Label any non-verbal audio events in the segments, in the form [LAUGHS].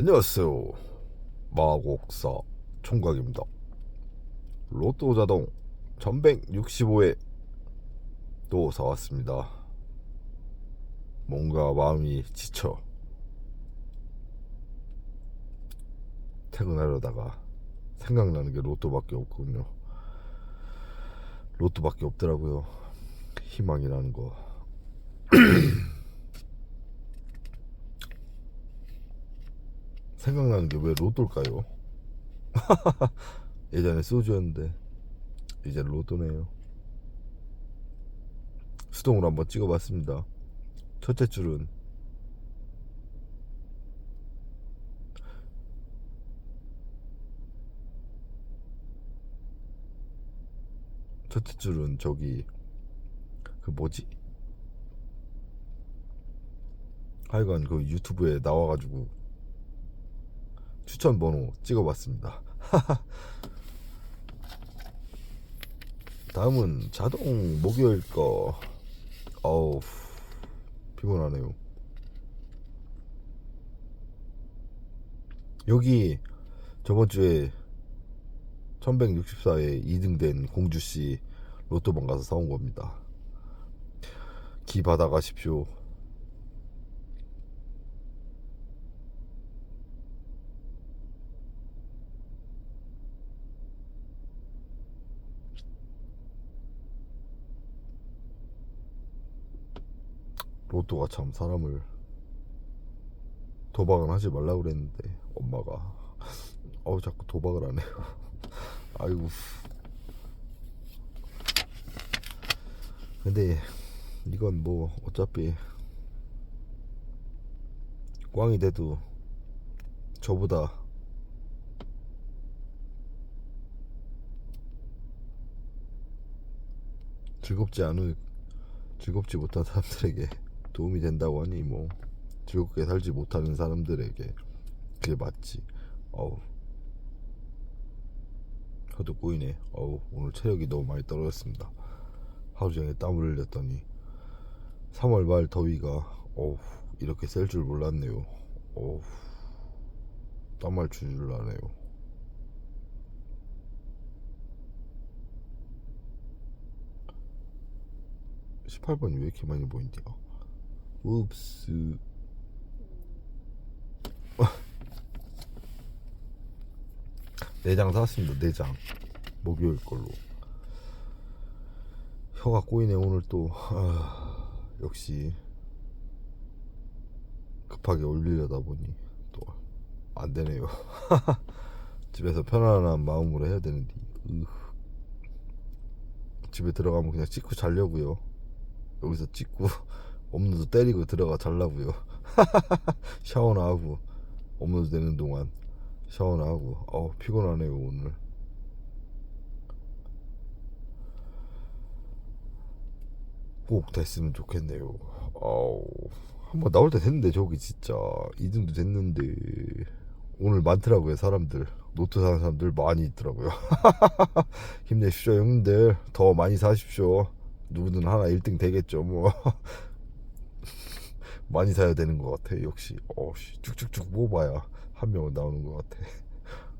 안녕하세요. 마곡사 총각입니다. 로또 자동 1165회 또 사왔습니다. 뭔가 마음이 지쳐 퇴근하려다가 생각나는 게 로또밖에 없거든요. 로또밖에 없더라고요. 희망이라는 거. [CLEARS THROAT] 생각나는 게 왜 로또일까요? [LAUGHS] 예전에 소주였는데 이제 로또네요. 수동으로 한번 찍어봤습니다. 첫째 줄은 첫째 줄은 저기 그 뭐지? 하여간 그 유튜브에 나와가지고 추천 번호 찍어봤습니다. [LAUGHS] 다음은 자동 목요일 거. 어우 피곤하네요. 여기 저번 주에 1164에 2등 된 공주씨 로또방 가서 사온 겁니다. 기 받아가십시오. 로또가 참 사람을 도박은 하지 말라고 그랬는데 엄마가 [LAUGHS] 어우 자꾸 도박을 하네요. [LAUGHS] 아이고. 근데 이건 뭐 어차피 꽝이 돼도 저보다 즐겁지 않을 즐겁지 못한 사람들에게 도움이 된다고 하니 뭐 즐겁게 살지 못하는 사람들에게 그게 맞지. 어우. 혀도 꼬이네. 어우 오늘 체력이 너무 많이 떨어졌습니다. 하루 종일 땀을 흘렸더니 3월 말 더위가 어우 이렇게 셀 줄 몰랐네요. 어우. 땀말 줄줄 나네요. 18번이 왜 이렇게 많이 보인대요 읍스 내장 샀습니다 내장. 목요일 걸로. 혀가 꼬이네 오늘 또. 아, 역시 급하게 올리려다 보니 또 안 되네요. [LAUGHS] 집에서 편안한 마음으로 해야 되는데. 으. 집에 들어가면 그냥 찍고 자려고요. 여기서 찍고 업로드 때리고 들어가 잘라고요. [LAUGHS] 샤워나 하고 업로드 되는 동안 샤워나 하고. 어 피곤하네요 오늘. 꼭 됐으면 좋겠네요. 아우 한번 나올 때 됐는데 저기 진짜. 2등도 됐는데. 오늘 많더라고요 사람들. 노트 사는 사람들 많이 있더라고요. [LAUGHS] 힘내십시오 형님들. 더 많이 사십시오. 누구든 하나 1등 되겠죠 뭐 [LAUGHS] 많이 사야 되는 것 같아. 역시. 어씨. 쭉쭉쭉 뽑아야 한 명은 나오는 것 같아.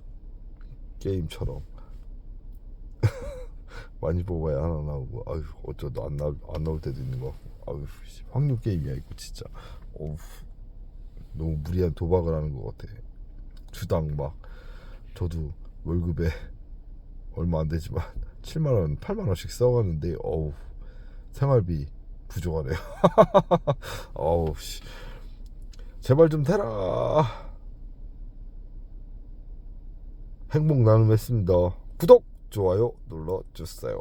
[LAUGHS] 게임처럼. [LAUGHS] 많이 뽑아야 하나 나오고. 아유 어쩌다 안, 나올, 안 나올 때도 있는 것 같고. 아유 씨, 확률 게임이야 이거 진짜. 어우. 너무 무리한 도박을 하는 것 같아. 주당 막. 저도 월급에 얼마 안 되지만 [LAUGHS] 7만 원 8만 원씩 써가는데 어우. 생활비 부족하네요. [LAUGHS] 어우 씨. 제발 좀 되라. 행복 나눔했습니다. 구독 좋아요 눌러 주세요